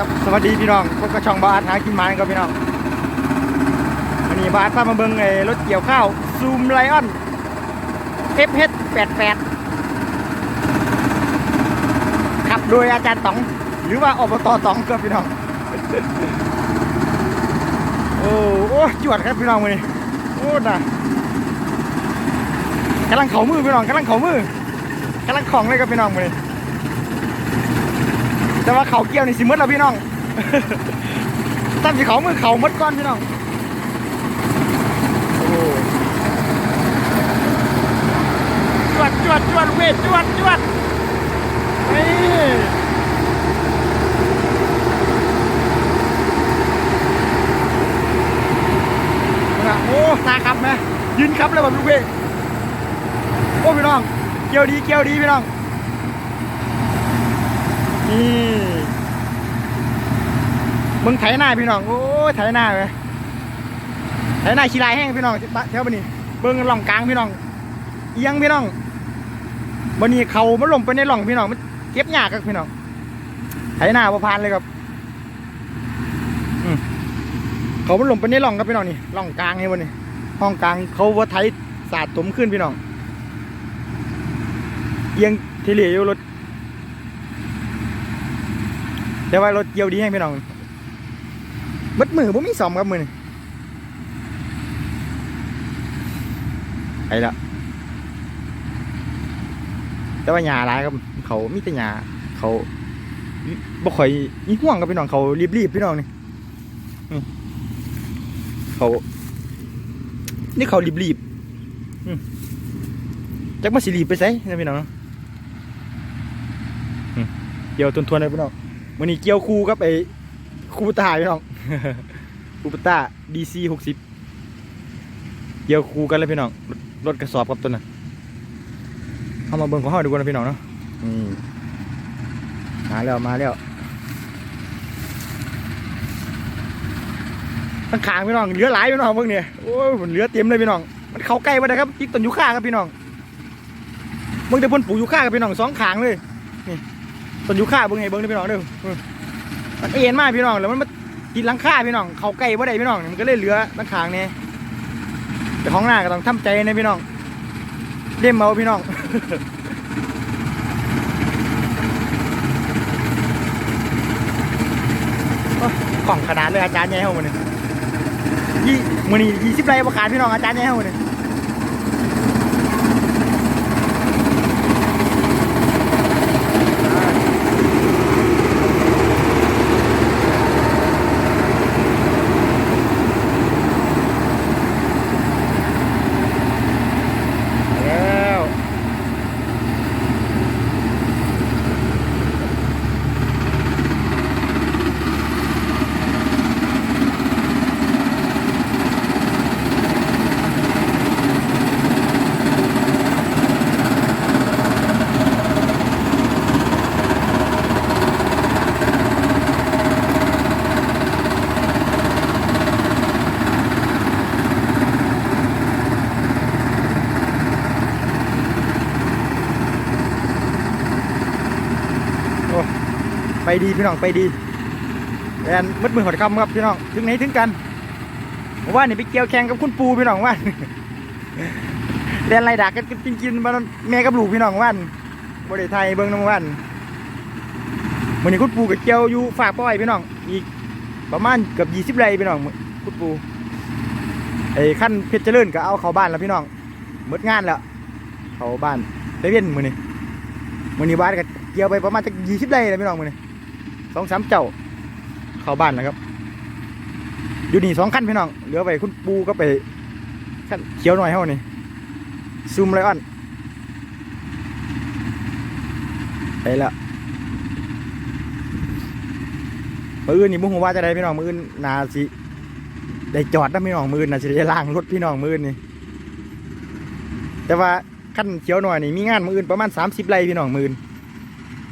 ครับ สวัสดีพี่น้องพวกกระช่องบาสหากินมันครับพี่น้องวันนี้บาสพามาเบิ่งไอ้รถเกี่ยวข้าวซูมไลออน FH 88ขับโดยอาจารย์ต๋อง หรือว่าอบตต๋องครับพี่น้อง โอ้โอ้จวดครับพี่น้องวันนี้โอ้ด่ากำลังเข่ามือพี่น้องกำลังเข่ามือกำลังของเลยครับพี่น้องวันนี้ แต่ว่าเขาเกี่ยวนี่สิหมดแล้วพี่น้องตั้งสิเขามือเขาหมดก่อนพี่น้องจวดจวดจวดเวทจวดจวดนี่นะโอ้ตาครับไหมยืนครับเลยแบบลูกเวทโอ้พี่น้อง เกี่ยวดีเกี่ยวดีพี่น้อง นี่มึงไถหน้าพี่น้องโอ้ยไถหน้าเลยไถหน้าขี้ลายแห้งพี่น้องเท่าบันนี้เบิ้งหล่องกลางพี่น้องเอียงพี่น้องบันนี้เขามันลงไปในหล่องพี่น้องมันเก็บหยากครับพี่น้องไถหน้าประพานเลยครับเขามันลงไปในหล่องครับพี่น้องนี่หล่องกลางนี่วันนี้ห้องกลางเขาว่าไถสาดถมขึ้นพี่น้องเอียงเทเลอยู่รถ แต่ว่ารถเกี่ยวดีให้พี่น้องมัดมือผมมีสอมครับมือนี่ไปละแต่ว่าหยาหลายครับ เขามีแต่หยาเขาบ่ค่อยมีห่วงกับพี่น้องเขารีบๆพี่น้องนี่เขา นี่เขารีบๆจักมาสิรีบไปไสนะพี่น้องเนาะอืมเดี๋ยวทวนๆเลยพี่น้อง วันนี้เกี่ยวคูกับไอ้คูปต้าพี่น้อง คูปต้าดีซีหกสิบเกี่ยวคูกันเลยพี่น้องรถกระสอบกับตัวน่ะเข้ามาเบิ่งของเขาดูกันนะพี่น้องเนาะนี่มาแล้วมาแล้วตั้งขางพี่น้องเหลือหลายพี่น้องเบิ่งเนี่ยโอ้ยมันเหลือเต็มเลยพี่น้อง มันเข้าใกล้มาได้ครับติดต้นยูคาครับพี่น้องเบิ่งแต่เพ่นปลูกยูคาครับพี่น้องสองขางเลยนี่ ต้นยูคาเบิ่งไงเบิ่งได้พี่น้องเด้อมันเอ็นมากพี่น้องแล้วมันมากินลังคาพี่น้องเขาใกล้บ่ได้พี่น้องมันก็เลยเหลือตั้งขางเนี่ยแต่ของหน้าก็ต้องทำใจนะพี่น้องเล่มเมาพี่น้องโอ้ยกล่องขนาดเลยอาจารย์ใหญ่เฮามันนี่ยี่มือนี่ยี่สิบไรประกาศพี่น้องอาจารย์ใหญ่เฮามันนี่แล้วโอ้ ไปดีพี่น้องไปดีแอนมัดมือหอดคำครับพี่น้องถึงไหนถึงกันผมว่านี่ไปเกี่ยวแข่งกับคุณปูพี่น้องว่าเรียนไรดักกันจริงๆมาแม่กับลูกพี่น้องว่านบริไทยเบิ้งน้องว่านวันนี้คุณปูกับเกี่ยวอยู่ฝากป้อยพี่น้องอีกประมาณเกือบยี่สิบไรพี่น้องคุณปูไอ้ขั้นเพชรเจริญก็เอาเข้าบ้านแล้วพี่น้องหมดงานแล้วเข้าบ้านได้เวียนมือนี่มือนี้บ้านก็เกี่ยวไปประมาณจะยี่สิบไรแล้วพี่น้องมือนี่ สองสามเจ้าเข้าบ้านแล้วครับ อยู่นี่สองขั้นพี่น้องเหลือไปคุณปูก็ไปขั้นเขียวหน่อยเท่านี่ซูมไลออนไปล้วมืออื่นนี่บุ้งว่าจะได้พี่น้องมืออื่นนาสิได้จอดนะพี่น้องมืออื่นนาสิได้ล้างรถพี่น้องมืออื่นนี่แต่ว่าขั้นเขียวหน่อยนี่มีงานมืออื่นประมาณ30ไร่พี่น้องมืออื่น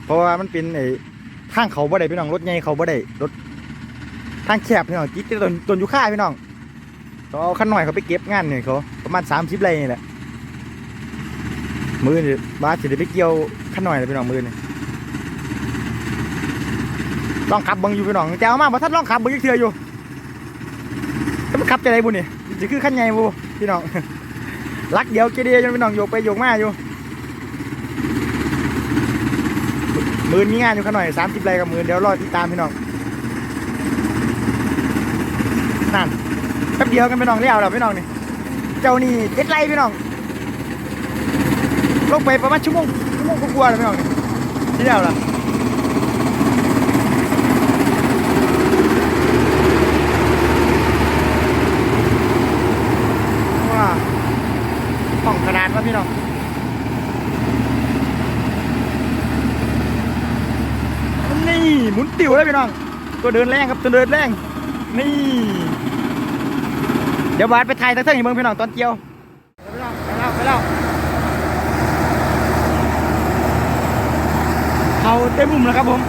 เพราะว่ามันเป็นไอ ทางเขาบ่ได้พี่น้องรถใหญ่เขาบ่ได้รถทางแคบพี่น้องจิตต้นต้นยูค่าพี่น้องต้องเอาขั้นหน่อยเขาไปเก็บงานเนี่ยเขาประมาณ30ไรนี่แหละมือนี่บ้าสิได้ไปเกี่ยวขั้นหน่อยเลยพี่น้องมือนี่ลองขับบิ่งอยู่พี่น้องแต่เอามาบ่ทันลองขับบิ่งอีกเทื่ออยู่แต่มันขับจะได้บุญนี่สิคือขั้นใหญ่บ่พี่น้องลักเดียวเกเดียจนพี่น้องโยกไปโยกมาอยู่ห มื่นมีงานอยู่ขางหน่อยสามสิบไรกับมื่นเดี๋ยวรอติดตามพี่น้องนั่นแป๊บเดียวกันพี่น้องเลี้ยวแล้วพี่น้องนี่เจ้านี่เจ็ดไรพี่น้องลงไปประมาณชั่วโมงชั่วโมงกว่าๆแล้วพี่น้องนี่ที่เลี้ยวแล้วว้าห้องขนาดว่าพี่น้องนี่ห มุนติ๋วเลยพี่น้องตัวเดินแรงครับตัวเดินแรงนี่ เดี๋ยวบาสไปถ่ายทั้งเท่านี้เบิ่งพี่น้องตอนเกี่ยวไปแล้วไปแล้วไปแล้วเขาเต็มมุมแล้วครับผม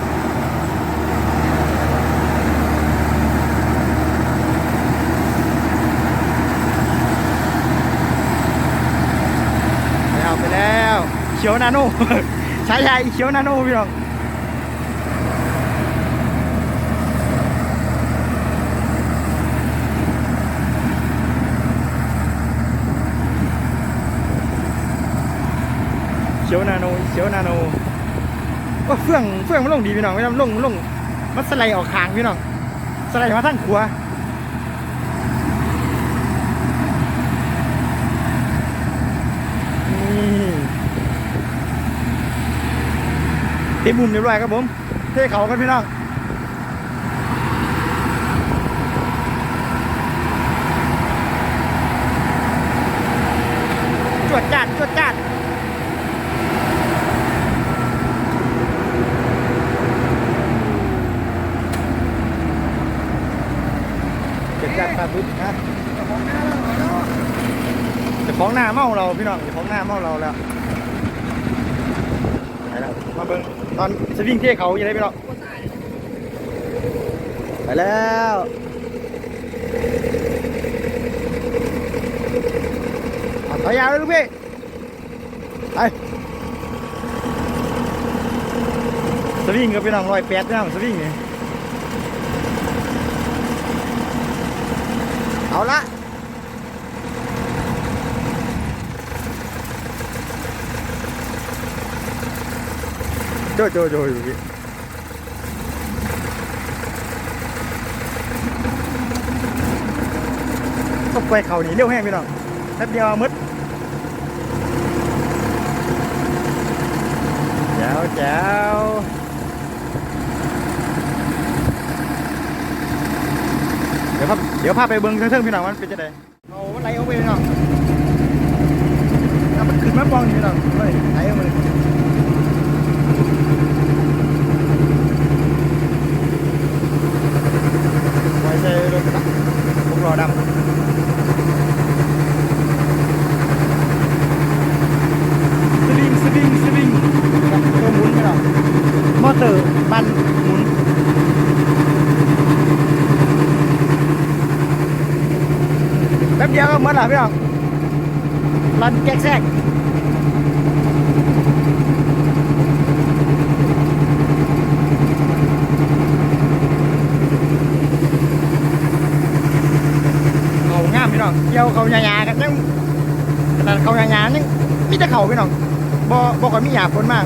ไปแล้วไปแล้วเขียวนาโน่ใช้ใหญ่เขียวนาโน่พี่น้อง ขียวนาโนเขียวนาโนว่าเฟื่องเฟื่องมันลงดีพี่น้องไม่ต้องลงลงมันสไลด์ออกคางพี่น้องสไลด์มาทั้งขัวเต็มมุมเรียบร้อยครับผมเท่เขากันพี่น้องจวดจัดจวดจัด จวดจัดปลาบึ้ฮะจะฟ้องหน้าเมาเราพี่น้องจะฟ้องหน้าเมาเราแล้วไปแล้วมาเบิ่งตอนสวิงเที่เขาอยู่ไหนพี่น้องไปแล้วอะต่อยาวเลยลูกพี่ไปสวิงกับพี่น้องร้อยแปดพี่น้องสวิงนี่ เอาละโจโจโจอยู่พี่ต้องไปเขานี่เร็วแห้งพี่น้องแป๊บเดียวมืดแจ๋วแจ๋ว ดี๋ยวพาเดี๋ยวพาไปเบิ้งเทิงๆพี่น้องมันเป็นจะไดเอาไหลเอาไปพี่น้องถ้ามันขึ้นมาปองนี่พี่น้องเฮ้ยไหลเอามาเลยไว้ใส่รถกระบะพวกรอดำสวิงสวิงสวิงครับตัวหมุนพี่น้องมอเตอร์บันหมุน แป๊บเดียวก็หมดและพี่น้องรันแก๊กแซกเขางามพี่น้องเกี่ยวเขาหยาๆกันยังขนาดเขาหยาๆยังมีแต่เขาพี่น้องบ่บ่ค่อยมีหยาฝนมาก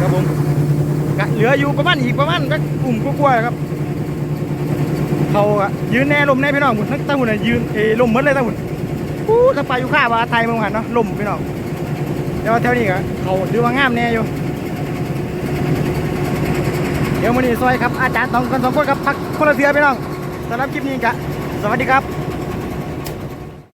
ครับผมก็เหลืออยู่ประมาณอีกประมาณกลุ่มกลัวาๆครับ เขาอะยืนแน่ลมแน่พี่น้องหมุนตั้งหุ่นยืนเอลมหมดเลยตั้งหุ่นอู้ถ้าไปอยู่ข้าว่าไทยเมืองหันเนาะลมพี่น้องแต่ว่าแถวนี้ก็เขาดูว่างามแน่อยู่เดี๋ยวมันนี้ซอยครับอาจารย์สองคนสองคนครับพักคนละเสือพี่น้องสำหรับคลิปนี้กะสวัสดีครับ